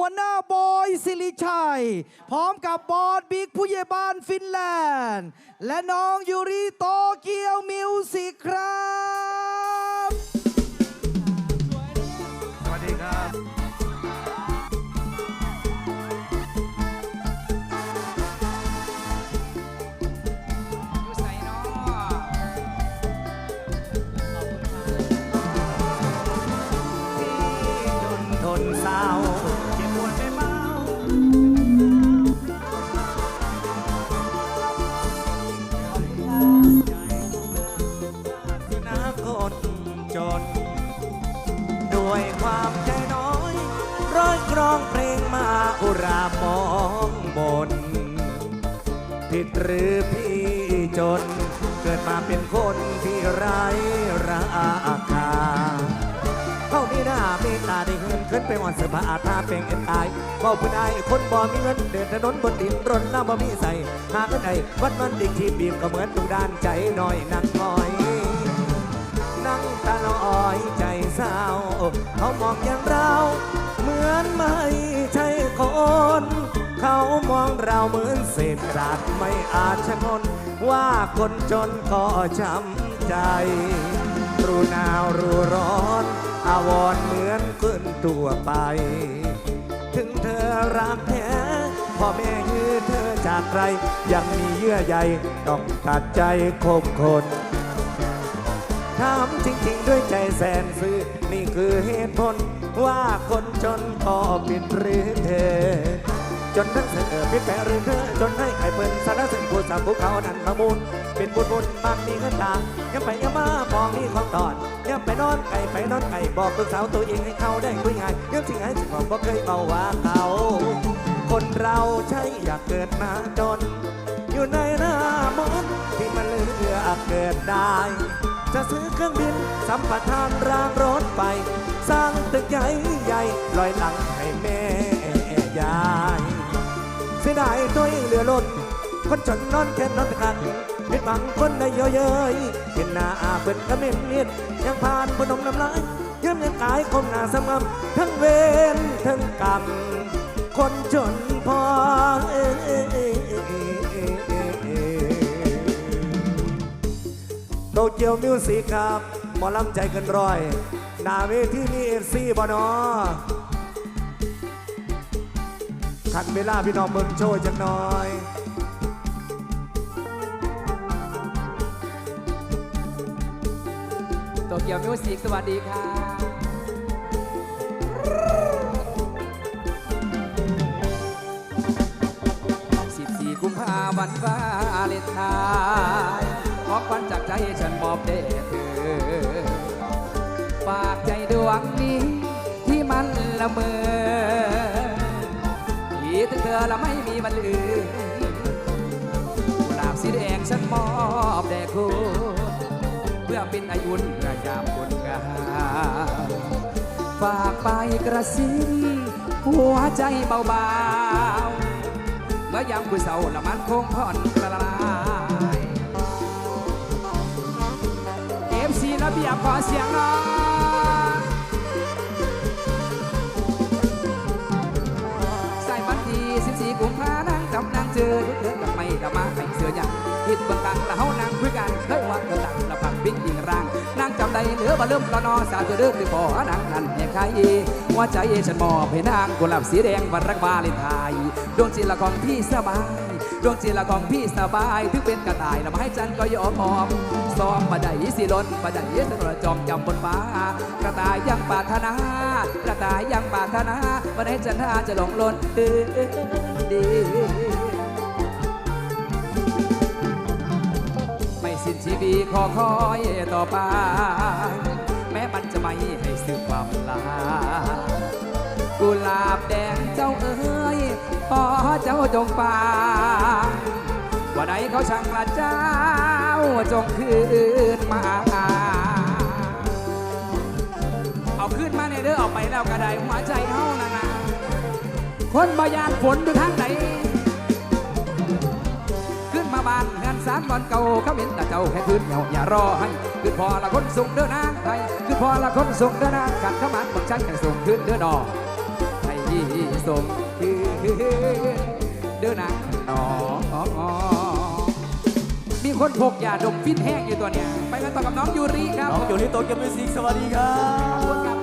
หัวหน้าบอยสิริชัย พร้อมกับบอดบิ๊กผู้ใหญ่บ้านฟินแลนด์ และน้องยูริโตเกียวมิวสิกครับ งมาอุรามองบน ผิดหรือพี่จน เกิดมาเป็นคนที่ไร้ราคาเข้านี่หน้าเมตตาได้เงินขึ้นไปวันเสือผ้าอาตาเป็นเอ็นตายเฝ้าผู้ใดคนบ่มีเงินเดินถนนบนดินรนน้ำบ่มีใส่หาเงินใดวัดมันดิกที่บีบก็เหมือนทุกด้านใจน้อยนักน้อยนั่งตาลอยใจเศร้าเขามองอย่างเราเหมือนไม่ใช มองเราเหมือนเศษกระดาษไม่อาจชะนนว่าคนจนก็ช้ำใจ รู้หนาวรู้ร้อนอาวรเหมือนคนตัวไป ถึงเธอรักแท้พ่อแม่ยื้อเธอจากใคร ยังมีเยื่อใยต้องตัดใจคบคนถามจริง ๆ ด้วยใจแสนซื่อนี่คือเหตุผลว่าคนจนก็เป็นหรือเธอ จนทั้งเสือพิษแปรหรือจนให้ไข่เปิ้นสารเส้นผู้สาวภูเขานั้นประมูลเป็นบุญบุญบางมีเงินตายังไปยังมามองนี่ของตอนยังไปนอนไก่ไปนอนไก่บอกลูกสาวตัวเองให้เขาได้คุยง่ายยังสิ่งให้สิ่งของบ่เคยเบาว่าเขาคนเราใช่อยากเกิดมาจน อยู่ในหน้ามนที่มันเลือเกิดได้จะซื้อเครื่องบินสัมปทานรางรถไป สร้างตึกใหญ่ใหญ่ลอยหลัง ตัวเองเหลือล้นคนจนนอนแค่นอนกันผิดหวังคนได้เยอะเย้ยเห็นหน้าอาเปิดกระเม็นเมียนยังผ่านพนมน้ำลายย้ำยังกายคมหน้าสมำทั้งเวรทั้งกรรมคนจนพอเอ่โตเกียวมิวสิกครับ หมอลำใจกินร้อย หน้าเวทีมีเอฟซีบอนอ ขัดเวลาพี่น้องเมืองโชว์จังหน่อยโตเกียวมิวสิกสวัสดีครับ14กุมภาพันธ์วันวาเลนไทน์ของขวัญจากใจฉันมอบเด้เธอฝากใจดวงนี้ที่มันละเมอ ถึงเธอและไม่มีวันลืมกุหลาบสีแดงฉันมอบแด่คุณเพื่อเป็นอายุนกระยามคนงามฝากไปกระซิบหัวใจเบาๆเมื่อยามคุยเศร้าละมันคงผ่อนคลายเอฟซีระเบียบขอเสียงหน่อย สีกุมภานางจำนางเจอเดือนกับไม่ดมาให้เสือยังคิดบังกลางละเฮานางคุยกันเคยว่าเธอดังละพักบิ๊กยิงร่างนางจำได้เหลือบ่เริ่มละนอสาวจะเดิมที่พอนางนั่นแห่งใครหัวใจฉันมอบให้นางกุหลาบสีแดงวันรักบาเลนไทน์ดวงจิตละของพี่สบาย ดวงจิตละของพี่สบาย ถึงเป็นกระต่ายละไม้จันก็ยอมมอบซ้อมบันไดสิลนบันไดสนรจอมจำบนฟ้ากระต่ายยังปาถนากระต่ายยังปาถนาบันไดจันทาจะหลงลนดือดีไม่สิ้นชีวิตขอคอยต่อไปแม้มันจะไม่ให้สืบความลากุหลาบแดง เจ้าจงฟังว่าใดเขาช่างละเจ้าจงคืนมา เอาขึ้นมาในเด้อเอาไปแล้วก็ได้หัวใจเฮานะนะคนบายานฝนอยู่ทางไหนขึ้นมาบ้านเงินสารบอนเก่าเขาเห็นแต่เจ้าแค่ขึ้นเหงาอย่ารอให้ขึ้นพอละคนส่งเด้อนางไทยขึ้นพอละคนส่งเด้อนางกัดเข้ามาบักชันกันส่งขึ้นเด้อดอกไทยสสมคืน ด้อนะหนอมีคนพกยาดมฟินแห้งอยู่ตัวเนี้ยไปกันต่อกับน้องยูริครับน้องยู่ที่โตเกียวมิวสิกสวัสดีครัขอบคุณครับ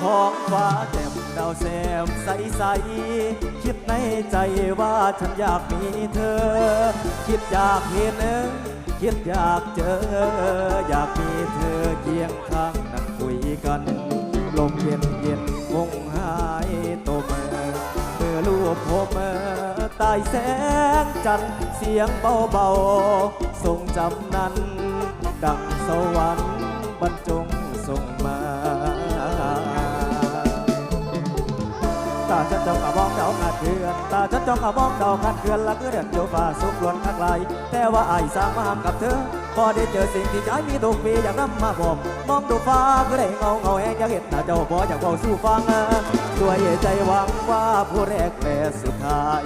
ท้องฟ้าแจ่มดาวแซมใสใสๆคิดในใจว่าฉันอยากมีเธอ คิดอยากเห็น คิดอยากเจอ อยากมีเธอเคียงข้างนั่งคุยกัน ลมเย็นเย็นคงหายตัวเมื่อเมื่อลูกผมใตายแสงจันทร์เสียงเบาๆทรงจำนั้น ดังสวรรค์บรรจงส่งมาตาฉันจ้องกะมองดาวขาดเกลือ ฉันจ้องกะมองดาวขาดเกลือนละก็เดือดโยฟ้าสุกลวนทักลายแต่ว่าไอ้สร้างมาห้ามกับเธอพอได้เจอสิ่งที่ใจมีทุกปีอยากนำมาบอกมองดูฟ้าก็ได้เงาเงาแหงอยากเห็นหน้าเจ้าพออยากบอกสู้ฟังด้วยใจหวังว่าผู้แรกและสุดท้าย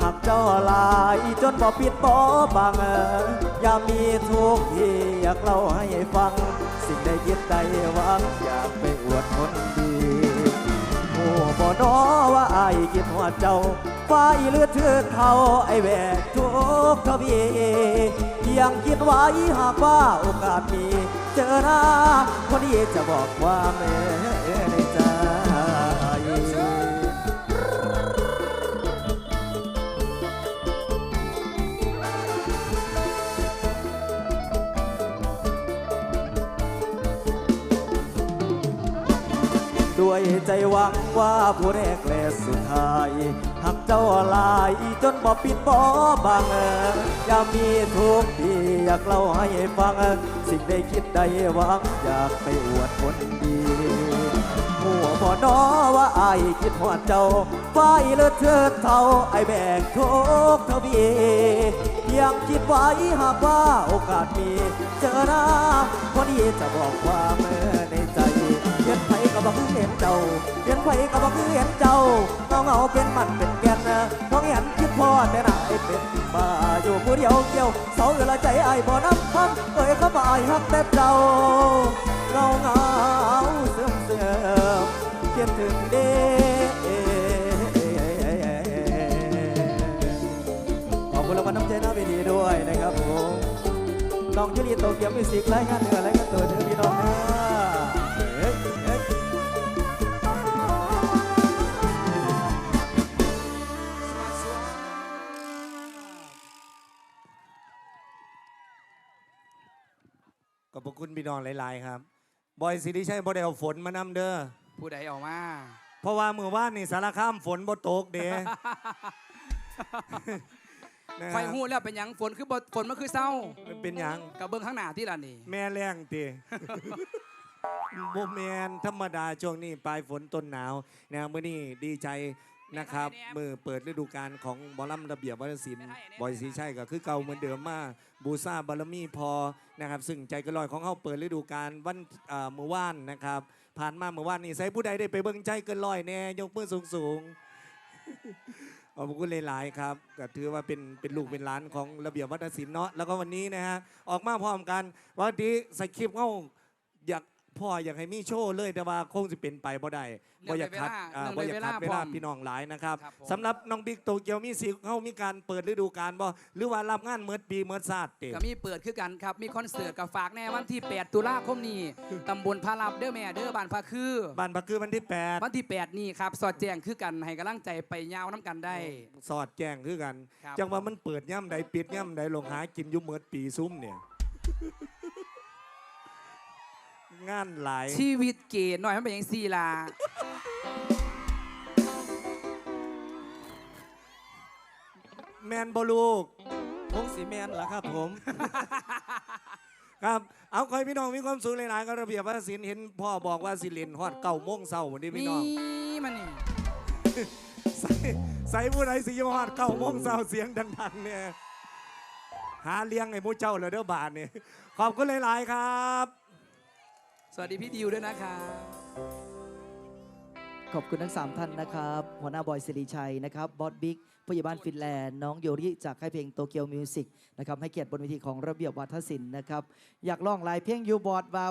หากเจ้าลายจนบ่ปิดบ่บังอย่ามีทุกข์ที่อยากเล่าให้ฟัง สิ่งใดคิดใดหวังอยากไปอวดคนด นอว่าไอ้ายคิดหัวเจ้าฟ้ายเลือดเทือเขาไอ้แหวกทุกทวียังคิดไว้หากว่าโอกาสมี เจอหน้าคนนี้จะบอกว่าแม่ ยใจหวังว่าผู้แรกแลสุดท้ายหากเจ้าลายจนบ่ปิดบ่บังอย่ามีทุกทีอยากเล่าให้ฟัง สิ่งใดคิดใดหวังอยากไปอวดคนดีหัวบ่นอว่าไอ้คิดหัวเจ้าไฟเลือดเธอเท่าไอ้แบกทุกทวียังคิดไว้หากว่าโอกาสมี เจอหน้าคนนี้จะบอกความเมื่อ ก็บอกคือเห็นเจ้าเห็นไผก็บอกคือเห็นเจ้าเงาเงาเป็นมันเป็นแกนน้องเห็นคิดพ่อแต่หน้าไอ้เป็นบ้าอยู่ผู้เดียวเกี่ยวเสาอยู่ละใจไอ้บ่อน้ำพันเอ้ยเขาบ่ไอ้ฮักแต่เจ้าเงาเงาเสื่อมเสื่อมคิดถึงเด้ขอบคุณรางวัลน้ำใจหน้าเวทีด้วยนะครับผมน้องยูริโตเกียวมิวสิกรายงานเหนือรายงานตัวเด้อพี่น้องนะ พระคุณพี่น้องหลาย ๆ ครับบอยสิริชัยบ่ได้เอาฝนมานำเด้อผู้ใดออกมาเพราะว่ามือว่านนี่สารคามฝนบ่ตกเด้นะไฟหูแล้วเป็นหยังฝนคือบ่ฝนมันคือเศร้ามันเป็นหยังกับเบื้องข้างหน้าที่ละนี่ แม่แรงติบ่แมนธรรมดาช่วงนี้ปลายฝนต้นหนาวนะมื้อนี้ดีใจ นะครับมือเปิดฤดูกาลของบอลำระเบียบวัฒนศิลป์บอยสีชัยก็คือเก่าเหมือนเดิมมาบูซาบารมีพอนะครับซึ่งใจกระลอยของเขาเปิดฤดูกาลวันเอ่อมื้อวานนะครับผ่านมาเมื่อวานนี้ใส่ผู้ใดได้ไปเบิ่งใจเกินลอยแน่ยกมือสูงสูงๆขอบคุณหลายๆครับก็ถือว่าเป็นเป็นลูกเป็นหลานของระเบียบวัฒนศิลป์เนาะแล้วก็วันนี้นะฮะออกมาพร้อมกันวันนี้สคริปต์เขาอยาก พ่ออยากให้มีโชว์เลยแต่ว่าคงจะเป็นไปบ่ได้บ่อยากคัดอ่าบ่อยากคัดเวลาพี่น้องหลายนะครับครับผมสำหรับน้องบิ๊กโตเกียวมีสิเขามีการเปิดฤดูกาลบ่หรือว่ารับงานเมื่อปีเมื่อศาสตร์เต็ก็มีเปิดคือกันครับ มีคอนเสิร์ตกับฝากแน่วันที่ 8 ตุลาคมนี้ตำบลพารับเด้อแม่เด้อบ้านพาคือบ้านพักคือวันที่วันที่ 8 นี่ครับ สอดแจ้งคือกันให้กำลังใจไปยาวน้ำกันได้8สอดแจ้งคือกันครับจังว่ามันเปิดย่ำใดปิดย่ำใดลงหากินอยุ่เมื่อปีซุ้มเนี่ย งานหลาย ชีวิตเก๋หน่อยมันเป็นอย่างซีลาแมนบลูกพงสีแมนล่ะครับผม ครับ เอาคอยพี่น้องมีความสุขหลายๆก็ระเบียบวัฒนศิลป์เห็นพ่อบอกว่าสิเล่นฮอดเก่าโมงเศร้าวันนี้มีพี่น้องมันนี่ใส่ใส่ผู้ใดสิยฮอดเก่าโมงเศร้าเสียงดังๆเนี่ย หาเลี้ยงไอ้หมูเจ้าเลยเด้อบาทเนี่ยขอบคุณหลายๆครับ สวัสดีพี่ดิวด้วยนะครับขอบคุณทั้ง 3 ท่านนะครับ หัวหน้าบอยสิริชัยนะครับบอสบิ๊กผู้ใหญ่บ้านฟินแลนด์น้องโยริจากค่ายเพลงโตเกียวมิวสิกนะครับให้เกียรติบนเวทีของระเบียบวัฒนศิลป์นะครับ อยากร้องลายเพลงยูบอร์ดว่า